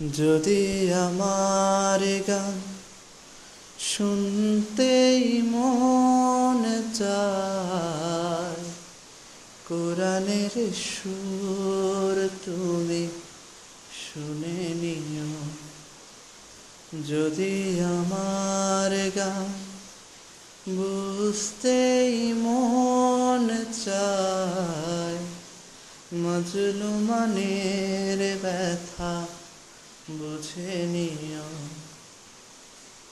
যদি আমার গান শুনতেই মন চায়, কোরআনের সুর তুমি শুনে নিও। যদি আমার গান বুঝতেই মন চায়, মজলুমানের ব্যথা বুঝে নিও।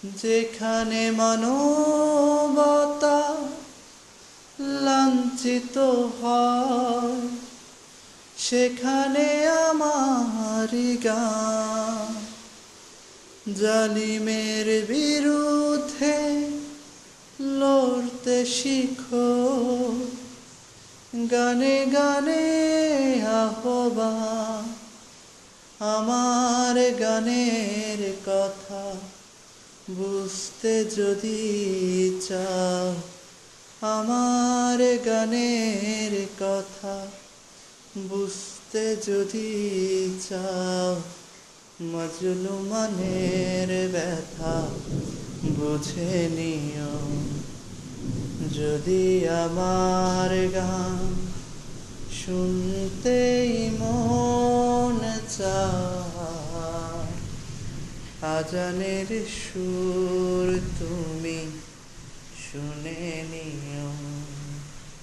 যেখানে মানবতা লাঞ্ছিত হয়, সেখানে আমার গান। জালিমের বিরুদ্ধে লড়তে শিখো। গানে গানে আহ্বান। আমার গানের কথা বুঝতে যদি চাও, আমার গানের কথা বুঝতে যদি চাও, মজলুমানের ব্যথা বুঝে নিও। যদি আমার গান শুনতেই মন আজানের সুর তুমি শুনে